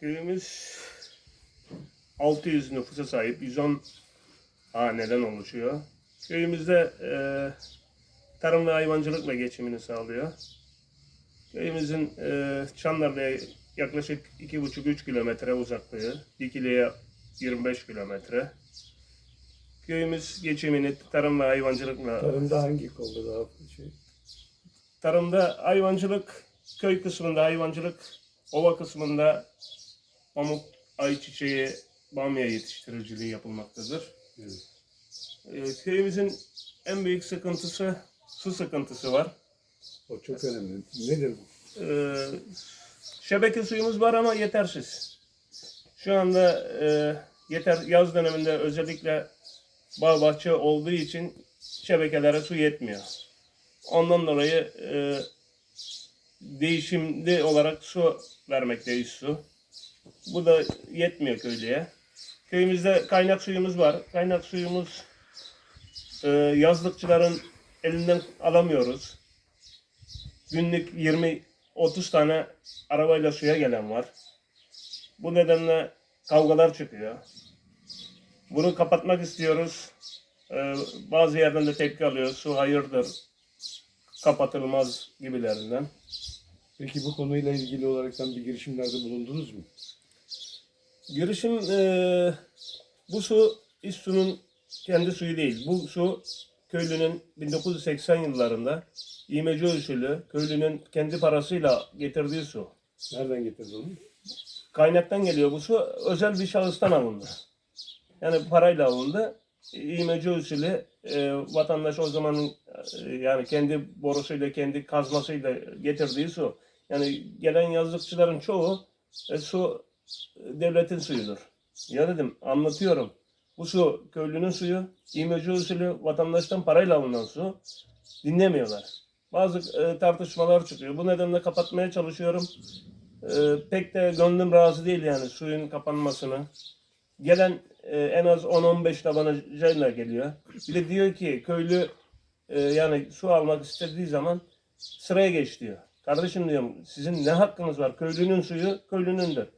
Köyümüz 600 nüfusa sahip 110 haneden oluşuyor. Köyümüzde e, tarım ve hayvancılıkla geçimini sağlıyor. Köyümüzün e, Çanlarlı'ya yaklaşık 2,5-3 kilometre uzaklığı, Dikili'ye 25 kilometre. Köyümüz geçimini tarım ve hayvancılıkla Tarımda hangi kolda daha şey? Tarımda hayvancılık, köy kısmında hayvancılık, ova kısmında pamuk, ayçiçeği, bamya yetiştiriciliği yapılmaktadır. Evet. Ee, köyümüzün en büyük sıkıntısı su sıkıntısı var. O çok önemli. Nedir bu? Ee, şebeke suyumuz var ama yetersiz. Şu anda e, yeter yaz döneminde özellikle bağ bahçe olduğu için şebekelere su yetmiyor. Ondan dolayı e, değişimli olarak su vermekteyiz su. Bu da yetmiyor köylüye. Köyümüzde kaynak suyumuz var. Kaynak suyumuz e, yazlıkçıların elinden alamıyoruz. Günlük 20-30 tane arabayla suya gelen var. Bu nedenle kavgalar çıkıyor. Bunu kapatmak istiyoruz. Ee, bazı yerden de tepki alıyor. Su hayırdır, kapatılmaz gibilerinden. Peki bu konuyla ilgili olarak bir girişimlerde bulundunuz mu? Girişim eee, bu su İSSU'nun kendi suyu değil. Bu su köylünün 1980 yıllarında İmece usulü köylünün kendi parasıyla getirdiği su. Nereden getirdin onu? Kaynaktan geliyor bu su. Özel bir şahıstan alındı. Yani parayla alındı. İmece usulü e, vatandaş o zamanın e, yani kendi borusuyla, kendi kazmasıyla getirdiği su. Yani gelen yazlıkçıların çoğu e, su e, devletin suyudur. Ya dedim anlatıyorum. Bu su köylünün suyu, imece usulü vatandaştan parayla alınan su. Dinlemiyorlar. Bazı e, tartışmalar çıkıyor. Bu nedenle kapatmaya çalışıyorum. E, pek de gönlüm razı değil yani suyun kapanmasını. Gelen e, en az 10-15 tabancayla geliyor. Bir de diyor ki köylü e, yani su almak istediği zaman sıraya geç diyor. Kardeşim diyorum sizin ne hakkınız var? Köylünün suyu köylünündür.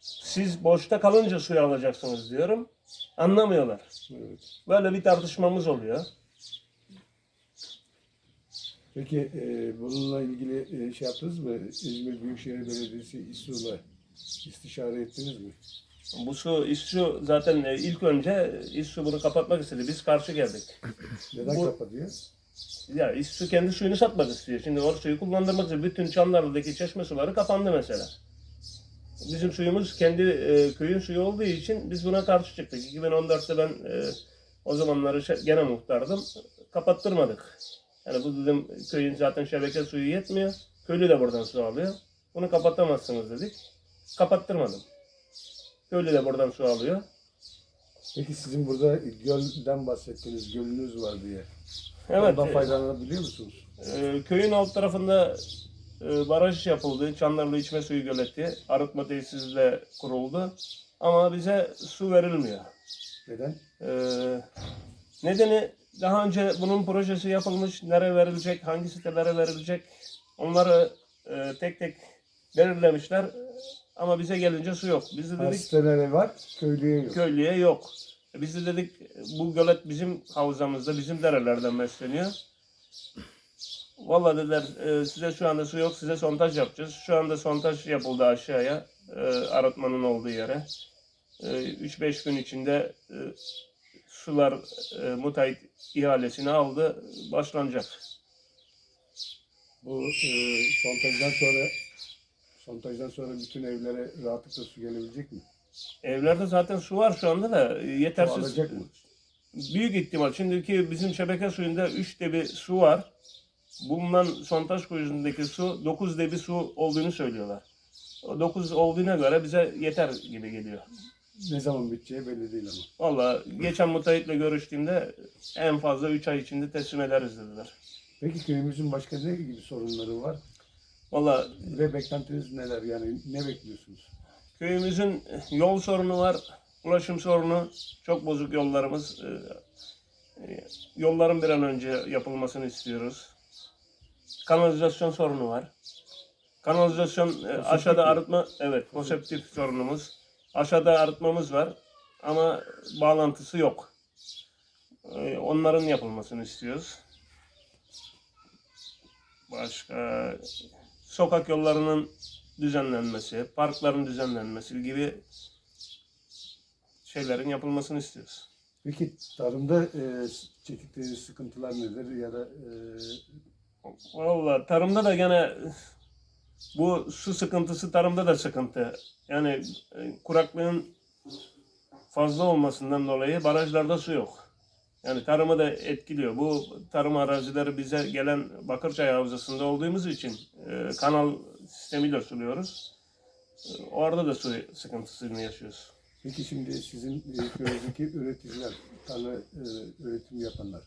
Siz boşta kalınca suyu alacaksınız diyorum. Anlamıyorlar. Evet. Böyle bir tartışmamız oluyor. Peki e, bununla ilgili e, şey yaptınız mı? İzmir Büyükşehir Belediyesi İSU'la istişare ettiniz mi? Bu su, İSSU zaten e, ilk önce İSSU bunu kapatmak istedi. Biz karşı geldik. Neden Bu- kapatıyor? Ya İSSU kendi suyunu satmak istiyor. Şimdi o suyu kullandırmak için bütün Çanlarlı'daki çeşme suları kapandı mesela. Bizim suyumuz kendi e, köyün suyu olduğu için biz buna karşı çıktık. 2014'te ben e, o zamanları gene muhtardım. Kapattırmadık. Yani bu dedim köyün zaten şebeke suyu yetmiyor. Köylü de buradan su alıyor. Bunu kapatamazsınız dedik. Kapattırmadım. Köylü de buradan su alıyor. Peki sizin burada gölden bahsettiniz, gölünüz var diye. Evet. Ondan e, faydalanabiliyor musunuz? Ee, köyün alt tarafında e, baraj yapıldı. Çanlarlı içme suyu göleti. Arıtma tesisi de kuruldu. Ama bize su verilmiyor. Neden? Ee, nedeni daha önce bunun projesi yapılmış. Nereye verilecek, hangi sitelere verilecek onları e, tek tek belirlemişler. Ama bize gelince su yok. Biz de dedik sitelere var, köylüye yok. köylüye yok. Biz de dedik bu gölet bizim havzamızda, bizim derelerden besleniyor. Vallahi dediler e, size şu anda su yok, size sontaj yapacağız. Şu anda sontaj yapıldı aşağıya, e, arıtmanın olduğu yere. E, 3-5 gün içinde e, sular e, müteahhit ihalesini aldı, başlanacak. Bu e, sontajdan sonra sontajdan sonra bütün evlere rahatlıkla su gelebilecek mi? Evlerde zaten su var şu anda da e, Su yetersiz. alacak mı? Büyük ihtimal. Şimdiki bizim şebeke suyunda 3 debi su var. Bundan sontaj kuyusundaki su 9 debi su olduğunu söylüyorlar. O 9 olduğuna göre bize yeter gibi geliyor. Ne zaman biteceği belli değil ama. Valla geçen müteahhitle görüştüğümde en fazla 3 ay içinde teslim ederiz dediler. Peki köyümüzün başka ne gibi sorunları var? Valla Ve beklentiniz neler? Yani ne bekliyorsunuz? köyümüzün yol sorunu var, ulaşım sorunu, çok bozuk yollarımız. Ee, Yolların bir an önce yapılmasını istiyoruz. Kanalizasyon sorunu var. Kanalizasyon e, aşağıda arıtma evet konseptif sorunumuz. Aşağıda arıtmamız var ama bağlantısı yok. E, onların yapılmasını istiyoruz. Başka sokak yollarının düzenlenmesi, parkların düzenlenmesi gibi şeylerin yapılmasını istiyoruz. Peki tarımda e, çektikleri sıkıntılar nedir ya da e, Vallahi tarımda da gene bu su sıkıntısı tarımda da sıkıntı. Yani e, kuraklığın fazla olmasından dolayı barajlarda su yok. Yani tarımı da etkiliyor. Bu tarım arazileri bize gelen Bakırçay Havzası'nda olduğumuz için e, kanal sistemiyle suluyoruz. E, orada da su sıkıntısını yaşıyoruz. peki şimdi sizin köydeki üreticiler, tarla üretim yapanlar,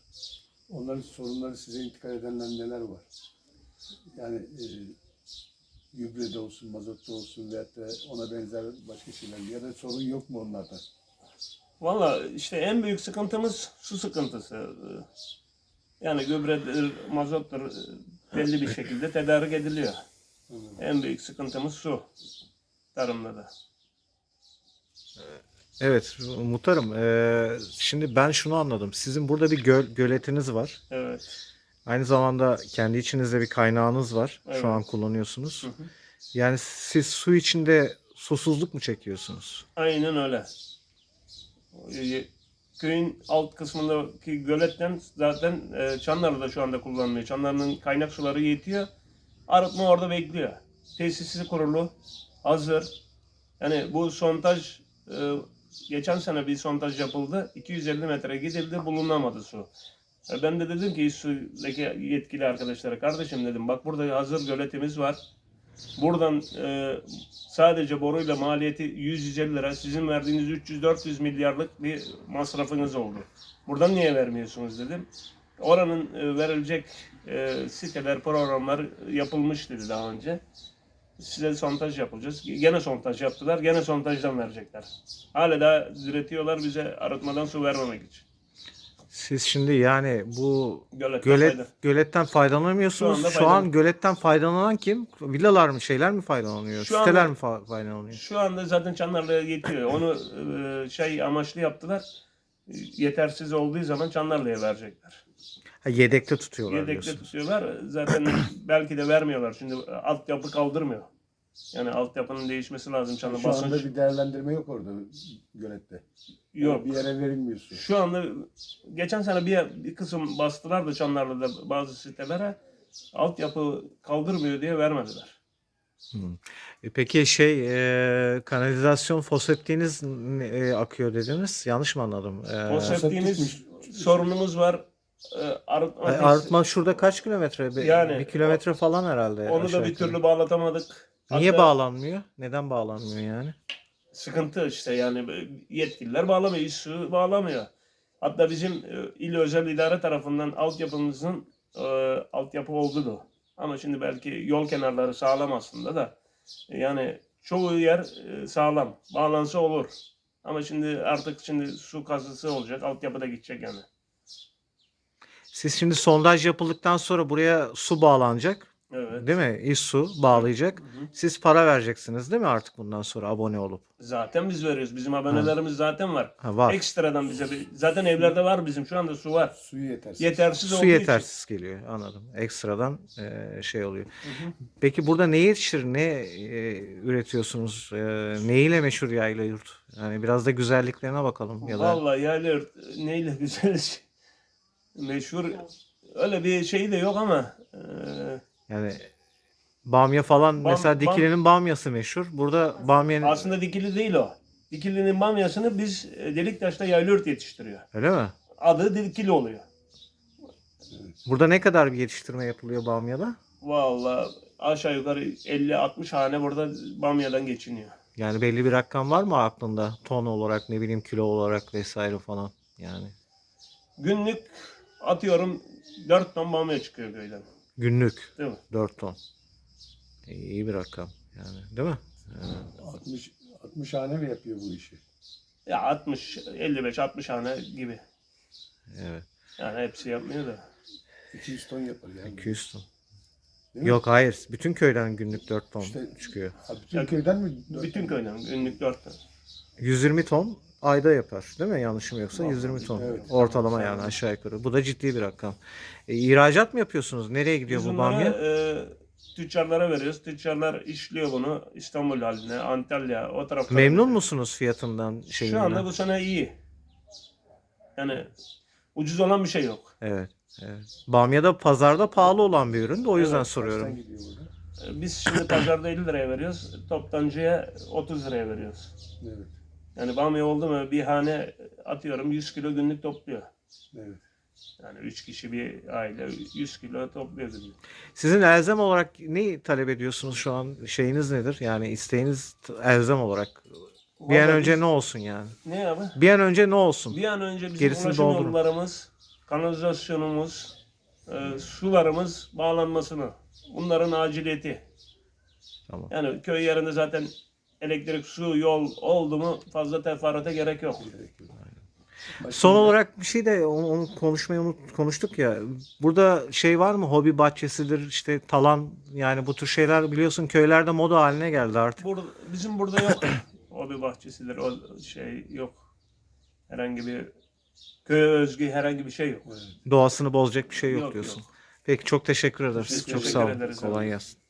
onların sorunları size intikal edenler neler var? Yani e, gübrede olsun, mazotta olsun veyahut da ona benzer başka şeyler ya da sorun yok mu onlarda? Valla işte en büyük sıkıntımız su sıkıntısı. Yani gübredir, mazottur e, belli bir şekilde tedarik ediliyor. En büyük sıkıntımız su. Tarımda da. Evet muhtarım. eee, şimdi ben şunu anladım. Sizin burada bir göl, göletiniz var. Evet. Aynı zamanda kendi içinizde bir kaynağınız var. Evet. Şu an kullanıyorsunuz. Hı hı. Yani siz su içinde susuzluk mu çekiyorsunuz? Aynen öyle. Ee, Köyün alt kısmındaki göletten zaten e, Çanlarlı'da şu anda kullanılıyor. Çanlarlı'nın kaynak suları yetiyor. Arıtma orada bekliyor. Tesisi kurulu, hazır. Yani bu sondaj, e, geçen sene bir sondaj yapıldı. 250 metre gidildi, bulunamadı su. E, Ben de dedim ki sudaki yetkili arkadaşlara, kardeşim dedim bak burada hazır göletimiz var. Buradan e, sadece boruyla maliyeti 150 lira, sizin verdiğiniz 300-400 milyarlık bir masrafınız oldu. Buradan niye vermiyorsunuz dedim. Oranın e, verilecek e, siteler, programlar yapılmış dedi daha önce. Size sondaj yapacağız. Gene sondaj yaptılar, gene sondajdan verecekler. Hala da diretiyorlar bize arıtmadan su vermemek için. Siz şimdi yani bu Gölet, gölet göletten faydalanamıyorsunuz. Şu Şu, an göletten faydalanan kim? Villalar mı, şeyler mi faydalanıyor? Şu Siteler anda- mi fa- faydalanıyor? Şu anda zaten Çanlarlı'ya yetiyor. Onu e, şey amaçlı yaptılar. E, Yetersiz olduğu zaman Çanlarlı'ya verecekler. Ha, yedekte tutuyorlar Yedekte diyorsunuz. tutuyorlar. Zaten belki de vermiyorlar. Şimdi altyapı kaldırmıyor. Yani altyapının değişmesi lazım Şu anda basınç. bir değerlendirme yok orada gölette. Yok. Bir yere verilmiyor su. Şu anda geçen sene bir, bir kısım bastılar da Çanlarlı'da bazı sitelere altyapı kaldırmıyor diye vermediler. E Peki şey e, kanalizasyon foseptiğiniz e, akıyor dediniz. Yanlış mı anladım? E, Konseptimiz sorunumuz var. E, arıtma e, arıtma şurada kaç kilometre? Bir, Yani bir kilometre falan herhalde. Onu aşağı da bir yukarı. türlü bağlatamadık. Niye Hatta bağlanmıyor? Neden bağlanmıyor yani? Sıkıntı işte yani yetkililer bağlamıyor, su bağlamıyor. Hatta bizim e, il özel idare tarafından altyapımızın e, altyapı oldu da. Ama şimdi belki yol kenarları sağlam aslında da. E, Yani çoğu yer e, sağlam. Bağlansa olur. Ama şimdi artık şimdi su kazısı olacak, altyapı da gidecek yani. Siz şimdi sondaj yapıldıktan sonra buraya su bağlanacak. Evet. Değil mi? İş su bağlayacak. Hı hı. Siz para vereceksiniz değil mi artık bundan sonra abone olup? Zaten biz veriyoruz. Bizim abonelerimiz zaten var. Ha, var. Ekstradan bize bir, zaten evlerde var bizim şu anda su var. Suyu yetersiz. Yetersiz Su olduğu yetersiz geliyor anladım. Ekstradan e, şey oluyor. için. Hı hı. Peki burada ne yetişir, ne e, üretiyorsunuz? E, neyle meşhur yayla yurt? Yani biraz da güzelliklerine bakalım ya da Vallahi yani neyle güzel şey. meşhur öyle bir şey de yok ama e, yani bamya falan Bam- mesela bam- Dikili'nin bamyası meşhur. Burada bamyanın aslında dikili değil o. Dikilinin bamyasını biz e, Deliktaş'ta yaylört yetiştiriyor. öyle mi? Adı dikili oluyor. Burada ne kadar bir yetiştirme yapılıyor bamyada? Vallahi aşağı yukarı 50-60 hane burada bamyadan geçiniyor. Yani belli bir rakam var mı aklında? Ton olarak ne bileyim kilo olarak vesaire falan yani. Günlük atıyorum 4 ton bamya çıkıyor köyden. Günlük Değil mi? 4 ton. İyi bir rakam yani değil mi? Yani 60, 60 hane mi yapıyor bu işi? Ya 60, 55-60 hane gibi. evet. Yani hepsi yapmıyor da. 200 ton yapar yani. 200 ton. Değil mi? Yok hayır. Bütün köyden günlük 4 ton İşte- çıkıyor. Ha, bütün Ya, köyden mi? Bütün köyden günlük 4 ton. 120 ton ayda yapar. Değil mi? Yanlışım yoksa 120 ton. Evet. Ortalama yani aşağı yukarı. Bu da ciddi bir rakam. E, ihracat mı yapıyorsunuz? Nereye gidiyor Biz bu bunları bamya? e, tüccarlara veriyoruz. Tüccarlar işliyor bunu İstanbul haline, Antalya o taraflara. Memnun musunuz fiyatından şeyinden? Şu anda bu sene iyi. Yani ucuz olan bir şey yok. Evet. evet. Bamya da pazarda pahalı olan bir ürün de o yüzden Evet, soruyorum. Kaçtan gidiyor burada? E, Biz şimdi pazarda 50 liraya veriyoruz. Toptancıya 30 liraya veriyoruz. Evet. Yani bamya oldu mu bir hane atıyorum 100 kilo günlük topluyor. Evet. Yani 3 kişi bir aile 100 kilo topluyor günlük. Sizin elzem olarak ne talep ediyorsunuz şu an? Şeyiniz nedir? Yani isteğiniz elzem olarak. Bir an Vallahi önce biz- ne olsun yani? Ne abi? Bir an önce ne olsun? Bir an önce bizim Gerisini ulaşım doldurun. yollarımız, kanalizasyonumuz, e, sularımız bağlanmasını. Bunların aciliyeti. Tamam. Yani köy yerinde zaten elektrik, su, yol oldu mu fazla teferruata gerek yok. Gerek yok. Başka Son olarak bir şey de onu, onu konuşmayı unut, konuştuk ya. Burada şey var mı? Hobi bahçesidir, işte talan yani bu tür şeyler biliyorsun köylerde moda haline geldi artık. Burada, bizim burada yok. o bir bahçesidir, o şey yok. Herhangi bir köye özgü herhangi bir şey yok. Doğasını bozacak bir şey yok, Yok, diyorsun. yok. Peki çok teşekkür ederiz. Biz çok teşekkür sağ olun. Kolay gelsin.